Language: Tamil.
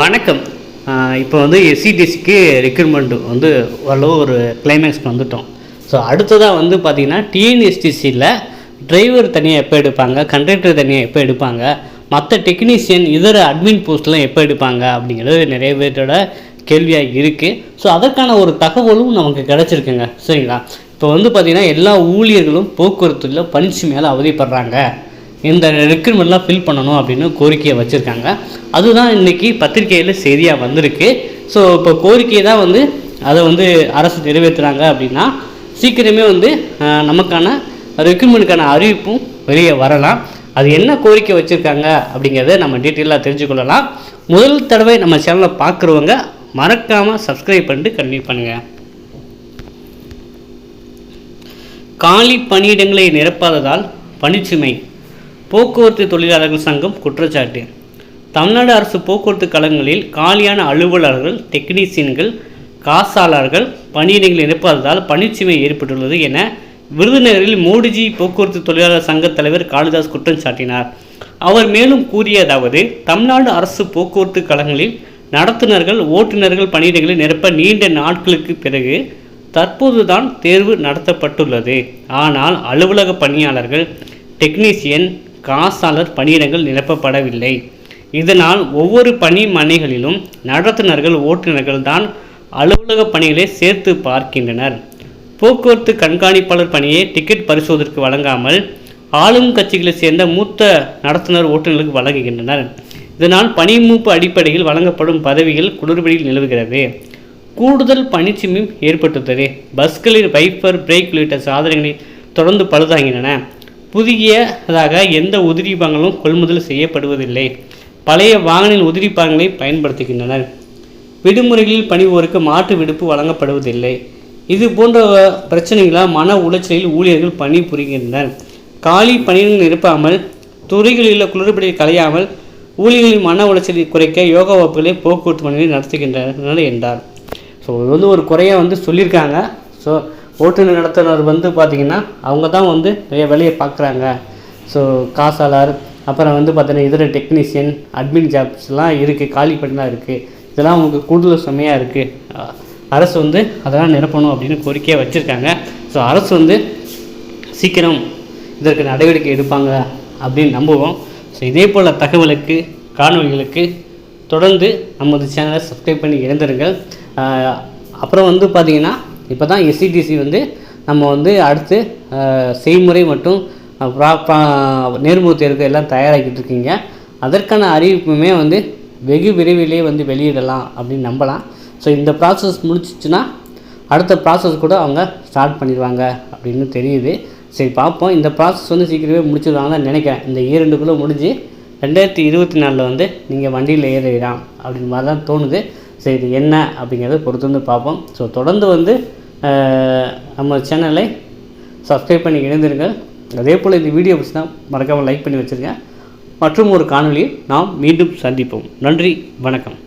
வணக்கம். இப்போ வந்து எஸ்சிடிசிக்கு ரெக்ரூட்மெண்ட் வந்து ஓரளவு ஒரு கிளைமேக்ஸ்க்கு வந்துட்டோம். ஸோ அடுத்ததாக வந்து பார்த்திங்கன்னா டிஎன்எஸ்டிசியில் டிரைவர் தனியாக எப்போ எடுப்பாங்க கண்டக்டர் தனியாக எப்போ எடுப்பாங்க மற்ற டெக்னீஷியன் இதர அட்மின் போஸ்ட்லாம் எப்போ எடுப்பாங்க அப்படிங்கிறது நிறைய பேர்த்தோட கேள்வியாக இருக்குது ஸோ அதற்கான ஒரு தகவலும் நமக்கு கிடச்சிருக்குங்க. சரிங்களா? இப்போ வந்து பார்த்திங்கன்னா எல்லா ஊழியர்களும் போக்குவரத்துல பணிச்சு மேலே அவதிப்படுறாங்க. இந்த ரெக்ரூட்மெண்ட்லாம் ஃபில் பண்ணணும் அப்படின்னு கோரிக்கையை வச்சுருக்காங்க. அதுதான் இன்றைக்கி பத்திரிகையில் செய்தியாக வந்திருக்கு. ஸோ இப்போ கோரிக்கையை தான் வந்து அதை வந்து அரசு நிறைவேற்றுறாங்க அப்படின்னா சீக்கிரமே வந்து நமக்கான ரெக்ரூட்மெண்ட்டுக்கான அறிவிப்பும் வெளியே வரலாம். அது என்ன கோரிக்கை வச்சுருக்காங்க அப்படிங்கிறத நம்ம டீட்டெயிலாக தெரிஞ்சுக்கொள்ளலாம். முதல் தடவை நம்ம சேனலை பார்க்குறவங்க மறக்காமல் சப்ஸ்கிரைப் பண்ணிட்டு கன்டினியூ பண்ணுங்கள் காலி பணியிடங்களை நிரப்பாததால் பணிச்சுமை. போக்குவரத்து தொழிலாளர்கள் சங்கம் குற்றச்சாட்டு. தமிழ்நாடு அரசு போக்குவரத்து கழகங்களில் காலியான அலுவலர்கள் டெக்னீசியன்கள் காசாளர்கள் பணியிடங்கள் நிரப்பாததால் பணிச்சுமை ஏற்பட்டுள்ளது என விருதுநகரில் மோடிஜி போக்குவரத்து தொழிலாளர் சங்க தலைவர் காளிதாஸ் குற்றம் சாட்டினார். அவர் மேலும் கூறியதாவது தமிழ்நாடு அரசு போக்குவரத்து கழகங்களில் நடத்துனர்கள் ஓட்டுநர்கள் பணியிடங்களை நிரப்ப நீண்ட நாட்களுக்கு பிறகு தற்போதுதான் தேர்வு நடத்தப்பட்டுள்ளது. ஆனால் அலுவலக பணியாளர்கள் டெக்னீசியன் காசாளர் பணியிடங்கள் நிரப்பப்படவில்லை. இதனால் ஒவ்வொரு பணி மனைகளிலும் நடத்துனர்கள் ஓட்டுநர்கள் தான் அலுவலக பணிகளை சேர்த்து பார்க்கின்றனர். போக்குவரத்து கண்காணிப்பாளர் பணியை டிக்கெட் பரிசோதனைக்கு வழங்காமல் ஆளும் கட்சிகளை சேர்ந்த மூத்த நடத்துனர் ஓட்டுநர்களுக்கு வழங்குகின்றனர். இதனால் பணிமூப்பு அடிப்படையில் வழங்கப்படும் பதவிகள் குளறுபடியில் நிலவுகிறது. கூடுதல் பணிச்சுமையும் ஏற்பட்டுள்ளது. பஸ்களில் வைப்பர் பிரேக் உள்ளிட்ட சாதனங்களை தொடர்ந்து பழுதாகின்றன. புதியதாக எந்த உதிரி பாகங்களும் கொள்முதல் செய்யப்படுவதில்லை. பழைய வாகனின் உதிரி பாகங்களை பயன்படுத்துகின்றனர். விடுமுறைகளில் பணிபுரிக்கு மாற்று விடுப்பு வழங்கப்படுவதில்லை. இது போன்ற பிரச்சனைகளால் மன உளைச்சலில் ஊழியர்கள் பணி புரிகின்றனர் காலி பணியிடங்கள் நிரப்பாமல் துறைகளில் குளறுபடியை களையாமல் ஊழியர்களின் மன உளைச்சலை குறைக்க யோகா வகுப்புகளை போக்குவரத்து பணிகளை நடத்துகின்றனர் என்றார். ஸோ இது வந்து ஒரு குறையை வந்து சொல்லியிருக்காங்க. ஸோ ஓட்டுநர் நடத்துனர் வந்து பார்த்திங்கன்னா அவங்க தான் வந்து நிறைய வேலையை பார்க்குறாங்க. ஸோ காசாளர் அப்புறம் வந்து பார்த்தீங்கன்னா இதர டெக்னீஷியன் அட்மின் ஜாப்ஸ்லாம் இருக்குது காலி பண்ணலாம் இருக்குது இதெல்லாம் அவங்களுக்கு கூடுதல் சுமையாக இருக்குது அரசு வந்து அதெல்லாம் நிரப்பணும் அப்படின்னு கோரிக்கையாக வச்சுருக்காங்க. ஸோ அரசு வந்து சீக்கிரம் இதற்கு நடவடிக்கை எடுப்பாங்க அப்படின்னு நம்புவோம். ஸோ இதே போல் தகவலுக்கு காணொளிகளுக்கு தொடர்ந்து நமது சேனலை சப்ஸ்கிரைப் பண்ணி இழந்துருங்கள் அப்புறம் வந்து பார்த்திங்கன்னா இப்போ தான் எஸ்சிடிசி வந்து நம்ம வந்து அடுத்து செய்முறை மற்றும் நேர்முக ப்ரா- தேர்வுக்கு எல்லாம் தயாராகிட்டு இருக்கீங்க. அதற்கான அறிவிப்புமே வந்து வெகு விரைவிலே வந்து வெளியிடலாம் அப்படின்னு நம்பலாம். ஸோ இந்த ப்ராசஸ் முடிச்சிச்சுன்னா அடுத்த ப்ராசஸ் கூட அவங்க ஸ்டார்ட் பண்ணிடுவாங்க அப்படின்னு தெரியுது. சரி பார்ப்போம். இந்த ப்ராசஸ் வந்து சீக்கிரமே முடிச்சிடுவாங்க தான் நினைக்கிறேன். இந்த இரண்டுக்குள்ளே முடிஞ்சு ரெண்டாயிரத்தி இருபத்தி நாலில் வந்து நீங்கள் வண்டியில் ஏறிடலாம் அப்படின்னு மாதிரி தான் தோணுது. சரி இது என்ன அப்படிங்கிறத பொறுத்து வந்து பார்ப்போம். ஸோ தொடர்ந்து வந்து நம்ம சேனலை சப்ஸ்கிரைப் பண்ணி இணைந்திருங்கள் அதே போல் இந்த வீடியோ பிடிச்சினா மறக்காமல் லைக் பண்ணி வச்சுருங்க. மற்றும் ஒரு காணொலியை நாம் மீண்டும் சந்திப்போம். நன்றி வணக்கம்.